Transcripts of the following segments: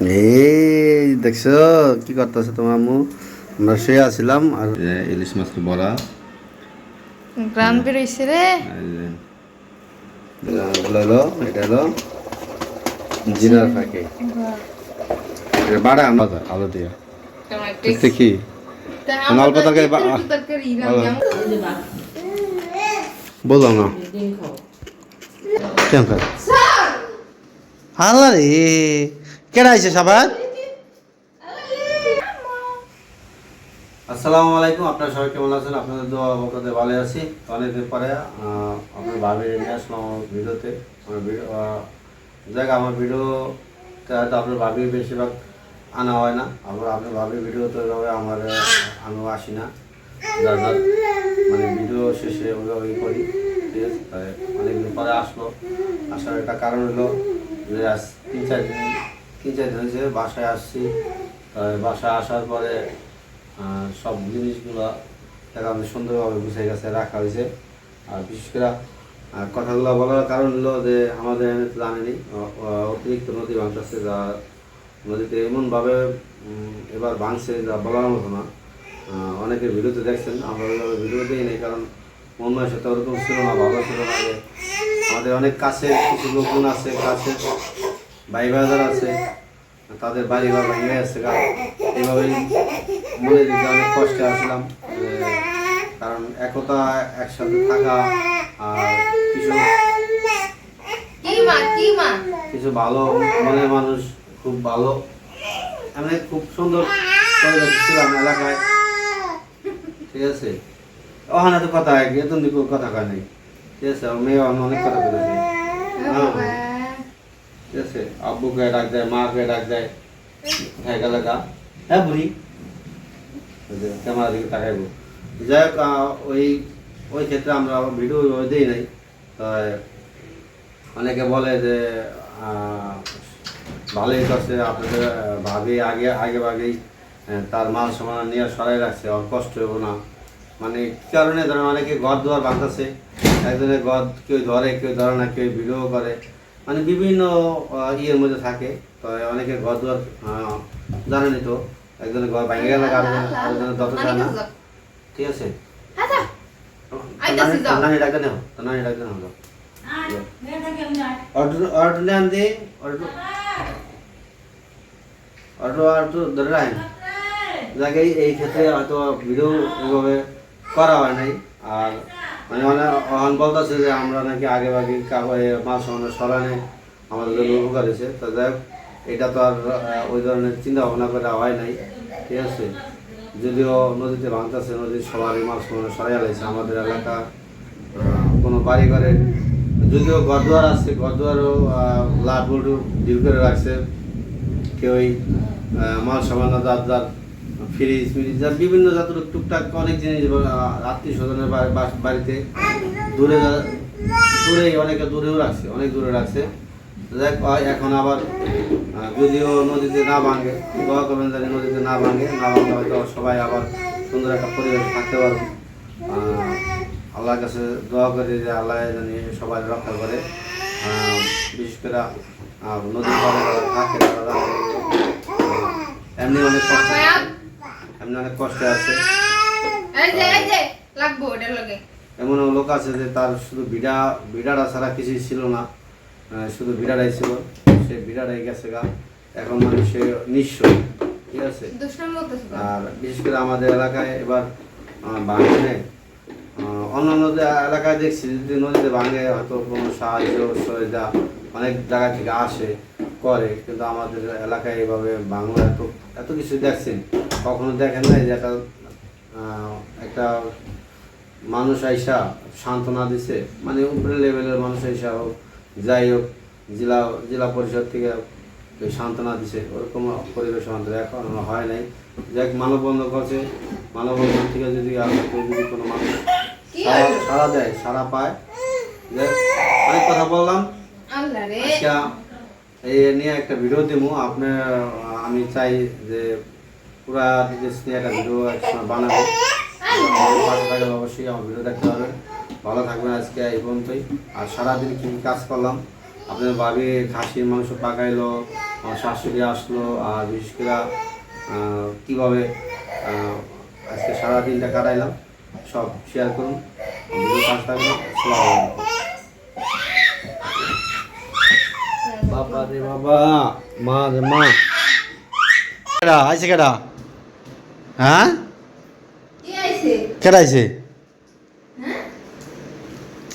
এই দেখছ কি করতেছে তোমার আম্মু? আমরা শুয়ে আসছিলাম আর ইলিশ মাছের বড়া। গ্রাম বেরোইছে রে। হলো এটা হলো জিরার ফাঁকে। বাড়া আমরা আলো দিয়ে। মানে অল্প তরকারি বা- না। কেমন খায় রে কেডা আইছে সবার? আসসালামু আলাইকুম, আপনারা সবাই কেমন আছেন? আপনাদের দোয়া বকাতে ভালো আছি। তো অনেকদিন পরে আপনার ভাবি নিয়ে আসলাম ভিডিওতে। আমার ভিডিও দেখ আমার ভিডিওতে হয়তো আপনার ভাবি বেশিরভাগ আনা হয় না। আবার আপনার ভাবি ভিডিওতে ওইভাবে আমার আমিও আসি না। যার মানে ভিডিও শেষে ওইভাবে করি, ঠিক আছে? অনেকদিন পরে আসলো। আসার একটা কারণ হলো যে আজ তিন চার দিন চার দিন হয়েছে, বাসায় আসছি। বাসায় আসার পরে সব জিনিসগুলো দেখা সুন্দরভাবে গুছিয়ে গেছে, রাখা হয়েছে। আর বিশেষ করে কথাগুলো বলার কারণ হলো যে, আমাদের এখানে তো জানেনি অতিরিক্ত নদী ভাঙতেছে, যা নদীতে এমনভাবে এবার ভাঙছে যা বলার মতো না। অনেকে ভিডিওতে দেখছেন, আমরা ওইভাবে ভিডিও দিই নাই, কারণ মন সাথে ওরকম ছিল না, ভালো ছিল না যে, আমাদের অনেক কাছে কিছু লোকজন আছে কাছে ভাই বাজার আছে। তাদের বাড়ি ঘর ভেঙে যাচ্ছে কারণ এইভাবেই মনে দিতে অনেক কষ্টে আসলাম কারণ একতা একসাথে থাকা আর কিছু কিছু ভালো মনের মানুষ খুব ভালো। এমনি খুব সুন্দর পরিবেশ ছিলাম এলাকায়। ঠিক আছে? ওখানে তো কথা এতন কথা কয় নাই। ঠিক আছে মেয়ে অনেক কথা বলেছে। হ্যাঁ। ঠিক আছে আব্বুকে ডাক দেয় মাকে ডাক দেয় কোথায় গেলে গা হ্যাঁ বুড়ি ক্যামেরা দিকে তাকাইবো যাই হোক ওই ওই ক্ষেত্রে আমরা ভিডিও দিই নাই তাই অনেকে বলে যে ভালোই করছে আপনাদের ভাবি আগে আগে আহ, তার মাল সমান নিয়ে সরাই রাখছে আর কষ্ট হব না মানে কি কারণে ধরেন অনেকে ঘর দুয়ার ভাঙতেছে একজনের ঘর কেউ ধরে কেউ ধরে না কেউ ভিডিও করে মানে বিভিন্ন ইয়ের মধ্যে থাকে। তো অনেকে ঘর দুয়ার জানেনি তো একজনের ঘর ভেঙে গেলে আরেকজনের যত চায় না। ঠিক আছে। নানি ডাক্তার নেও নানি ডাক্তার নেও নেন দে অটো অটো অটো ধরে রাখেন। যাকে এই- ক্ষেত্রে হয়তো ভিডিও এইভাবে করা হয় নাই। আর মানে অনেক অহন বলতেছে যে আমরা নাকি আগে আগে মাছ সমানের সরানে আমাদের জন্য উপকার হয়েছে। তো যাই এটা তো আর ওই ধরনের চিন্তা ভাবনা করা হয় নাই। ঠিক আছে? যদিও নদীতে ভাঙতেছে, নদীর সবারই মাছ সমানে সরাই আলাইছে। আমাদের এলাকা কোনো বাড়ি ঘরে যদিও ঘরদুয়ার আছে, ঘরদুয়ারও লাট বল্টু ডিল করে রাখছে। কেউই মাল সামান্য যার যার ফ্রিজ ফ্রিজ যার বিভিন্ন জাতের টুকটাক অনেক জিনিস আত্মীয় স্বজনের বাড়িতে দূরে যা- দূরেই অনেকে দূরেও রাখছে, অনেক দূরে রাখছে। এখন আবার যদিও নদীতে না ভাঙে দোয়া করবেন যাতে নদীতে না ভাঙে, না ভাঙলে হয়তো সবাই আবার সুন্দর একটা পরিবেশ থাকতে পারবে। আল্লাহর কাছে দোয়া করি যে আল্লাহ জানি সবাই রক্ষা করে। বিশেষ করে নদীর পাড়ে থাকে এমনি অনেক এমনি অনেক কষ্টে আছে। এমন লোক আছে যে তার শুধু বিড়া বিড়াটা ছাড়া কিছুই ছিল না। শুধু বিড়াটাই ছিল। সে বিড়াটাই গেছে গা। এখন মানে সে নিঃস্ব। ঠিক আছে? আর বিশেষ করে আমাদের এলাকায় এবার আহ, অন্যান্য যে এলাকায় দেখছি যদি নদীতে ভাঙে হয়তো কোনো সাহায্য সহায়তা অনেক জায়গা থেকে আসে। করে কিন্তু আমাদের এলাকায় এইভাবে বাংলা এত এত কিছু দেখছেন কখনো দেখেন নাই যে একটা একটা মানুষ আইসা সান্ত্বনা দিছে? মানে উপরে লেভেলের মানুষ আইসা হোক যাই হোক জেলা জেলা পরিষদ থেকে ওই সান্ত্বনা দিছে। ওরকম পরিবেশ আমাদের এখন হয় নাই। যাক মানববন্ধন করছে। মানববন্ধন থেকে যদি যদি কোনো মানুষ সাড়া দেয় সাড়া পায় অনেক কথা বললাম। আজকে এই নিয়ে একটা ভিডিও দেবো আপনার আমি চাই যে পুরা ডিটেলস নিয়ে একটা ভিডিও একসময় বানাবো অবশ্যই আমার ভিডিও দেখতে পাবেন ভালো থাকবেন আজকে এই পর্যন্তই। আর সারাদিন কী কাজ করলাম? আপনার ভাবি খাসির মাংস পাকাইলো, আমার শাশুড়ি আসলো, আর বিশেষ করে কীভাবে আজকে সারা দিনটা কাটাইলাম, সব শেয়ার করুন। ভিডিও পাশ থাকবে আসসালামু। বাবা রে বাবা। মা রে মা। কেডা? আইছে কেডা? হ্যাঁ? কি আইছে? কেডা আইছে?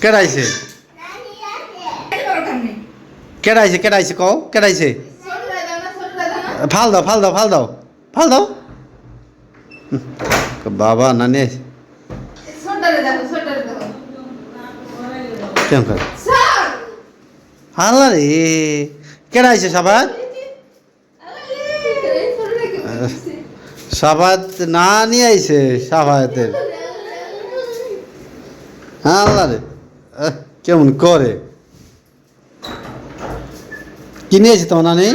কেডা আইছে? কেডা আইছে? কেডা আইছে? কও কেডা আইছে? ফাল দাও ফাল দাও ফাল দাও ফাল দাও বাবা নানি কেমন করে? আল্লাহ রে। কেডা আইছে সাবাত? সাবাত না নিয়ে আইছে সাবাতের। আল্লাহ রে। কেমন করে। কি নিয়েছে তোমার নানি?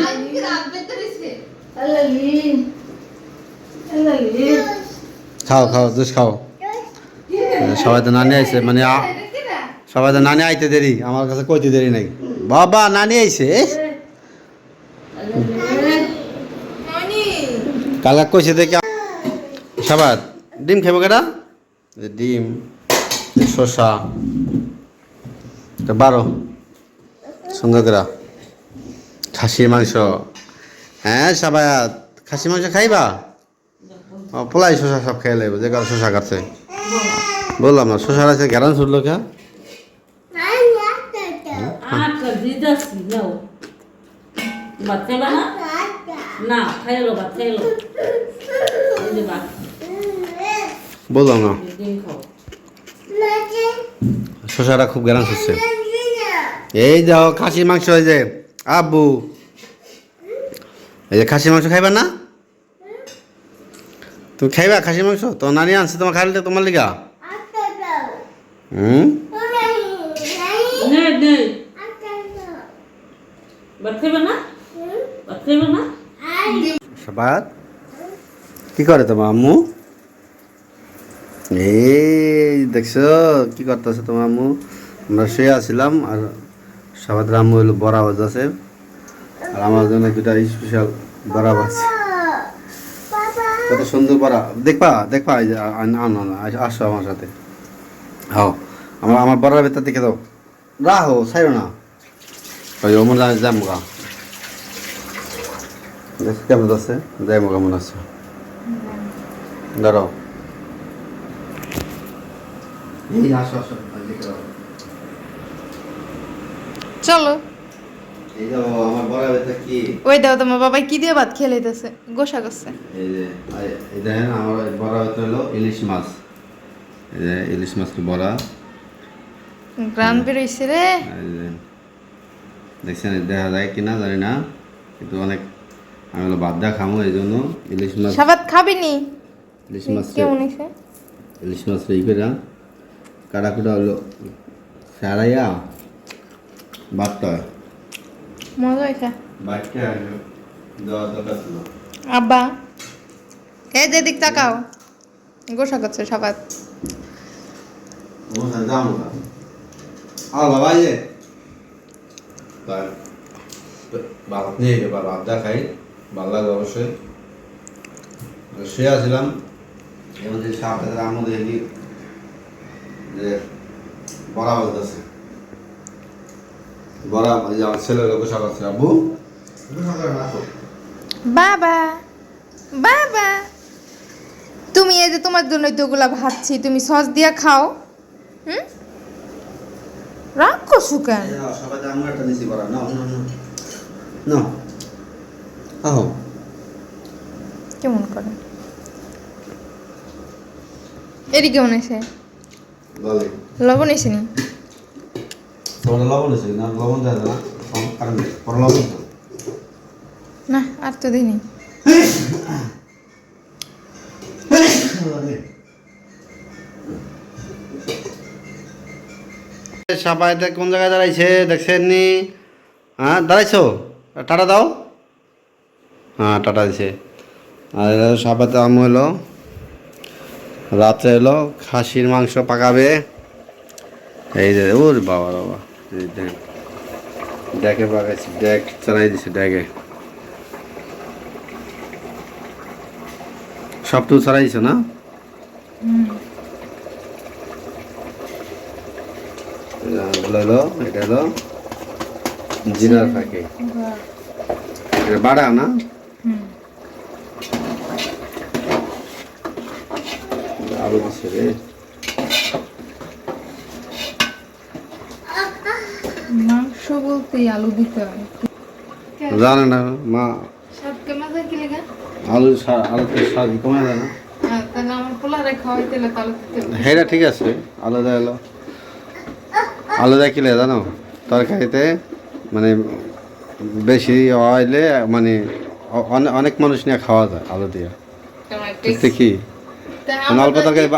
খাও খাও, জুস খাও। সবাই তো নানি আইছে মানে সবাই তো নানি আইতে দেরি, আমার কাছে কইতে দেরি নাই। বাবা নানি আইছে? কালা কইছে দেখি সাবাত ডিম খাব কেটা ডিম শসা। বারো সুন্দর করে খাসির মাংস। হ্যাঁ সাবাত খাসি মাংস খাইবা? ও পোলাই শসা সব খেয়ে লাগবে যে কারও শসা কাটছে। বললাম না শসা আছে গ্যারান ছুটলো কে? দিদাসি নাও ভাত খাইবা না না খাইলো ভাত খাইলো না শসাটা খুব গ্যারান ছুটছে এই যাও খাসির মাংস এই যে আব্বু এই যে খাসির মাংস খাইবা না তুমি খাইবা খাসির মাংস তো নানি আনছে তোমার খাইলে তোমার লিগা হুম কি করে তোমার আম্মু? এই দেখছ, কি করতেছে তোমার আম্মু? আমরা শুয়ে আসছিলাম আর সবার আম্মু হলো বড়া ভাজ আছে আর আমার জন্য দুটা স্পেশাল বড়া ভাজ কত সুন্দর বড়া। দেখবা দেখবা আন- না আসো আমার সাথে। হও, আমার আমার বড়ার ভেতর দেখে দাও। রাহো, ছাইরো না। ওই অমর যাম গা দেখ কেমন আছে যাই মো কেমন আছে দাঁড়াও। চলো ওই দাও তোমার বাবা কি দিয়ে ভাত খেয়ে লইতেছে গোসা করছে এই যে দেখেন আমার বড়া ভেতর হলো ইলিশ মাছ এই যে ইলিশ মাছের বড়া গ্রান বেরোইছে রে এই যে দেখছেন দেখা যায় কিনা জানি না কিন্তু অনেক আমি হলো বাদ দা খামো এই জন্য ইলিশ মাছ সাবাত খাবি নি ইলিশ মাছ কেমন হয়েছে ইলিশ মাছ ই করে কাটাকুটা হলো সারাইয়া বাটতে হয় মজা হয়েছে বাটতে দেওয়া দরকার ছিল। আব্বা। এই যে দিক তাকাও। গোসা করছে সাবাত। যাব না। আর বাবা এই যে ভাত নিয়ে গেবা ভাত দা খাই, ভালো শুয়ে আসছিলাম এবার যে সাপটা আমও দেখি যে বড়া বলতেছে। বাবা বাবা, তুমি এই যে তোমার জন্য তোগুলা ভাবছি তুমি সস দিয়া খাও, হুম রাগ করছ কেন এই নাও, সবাই আমরা একটা দিছি বড়া নাও নাও নাও নাও আহো। কেমন করে? এটি কেমন এসে লবণ এসে নি? লবণ আছে না লবণ দেয় না কম লবণ না আর তো দিইনি সাপাইতে কোন জায়গায় দাঁড়াইছে? দেখছেন নি? হ্যাঁ দাঁড়াইছো? টাটা দাও। হ্যাঁ টাটা দিছে। আর সাপাইতে আম হলো রাত্রে এলো, খাসির মাংস পাকাবে। এই যে, ওর বাবা বাবা। দেখ। ডেকে পাকাইছে, ডেক চালাই দিছে, ডেকে। সবটুকু চালাই দিছে না? হলো এটা হলো জিরার এটা বাড়া না? আলু দিচ্ছে রে। মাংস বলতে আলু দিতে হয়। জানে না মা। কি লেগা? আলু আলুতে স্বাদ কমে যায় না। হ্যাঁ, তাহলে আমার তাহলে দিতে হবে। ঠিক আছে। আলাদা এলো। আলাদা কিলে জানো? তরকারিতে মানে বেশি হইলে মানে অনেক মানুষ নিয়ে খাওয়া যায় আলু দিয়ে। কি? মানে অল্প তরকারি?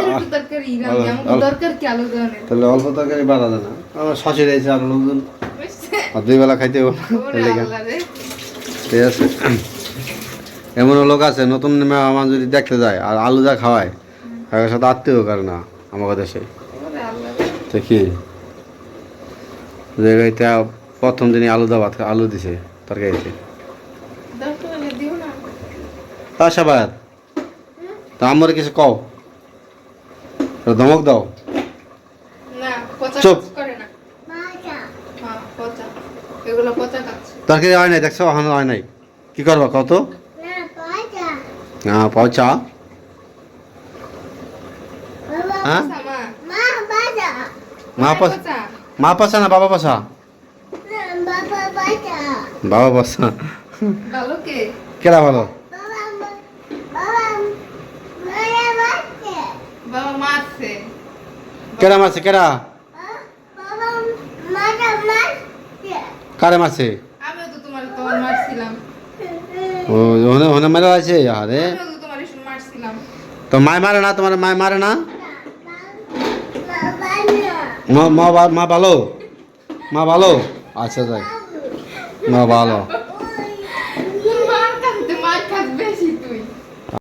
তাহলে অল্প তরকারি বাড়া যায় না। আমার শাশুড়ি আছে আর লোকজন। আর দুই বেলা খাইতে। ঠিক আছে। এমনও লোক আছে নতুন মেহমান যদি দেখতে যায় আর আলু যা খাওয়ায় তার সাথে আত্মীয় করে না? আমাদের দেশে। দেখি। এটা প্রথম দিনই আলু দাও ভাত আলু দিছে তরকারিতে। আশাবাদ। তা আমার কিছু কও? ধমক দাও। না, পচা চুপ। করে না। হ্যাঁ, পচা। এগুলো তরকারি হয় নাই দেখছ? এখন হয় নাই। কি করবা কত হ্যাঁ হ্যাঁ? পচা, মা। মা পচা। মা পাসা না বাবা পাসা বাবা পাসা ভালো কে? কেরা ভালো? বাবা মারছে। কেরা মারছে কেরা কারে মারছে? আমিও তো তোমার তোমার মারছিলাম। ও ওখানে ওখানে মেরা আছে? আরে। তো তোমার মারছিলাম। তো মায় মারে না তোমার মায় মারে না? মা মা ভালো? মা ভালো? আচ্ছা যাই। মা ভালো।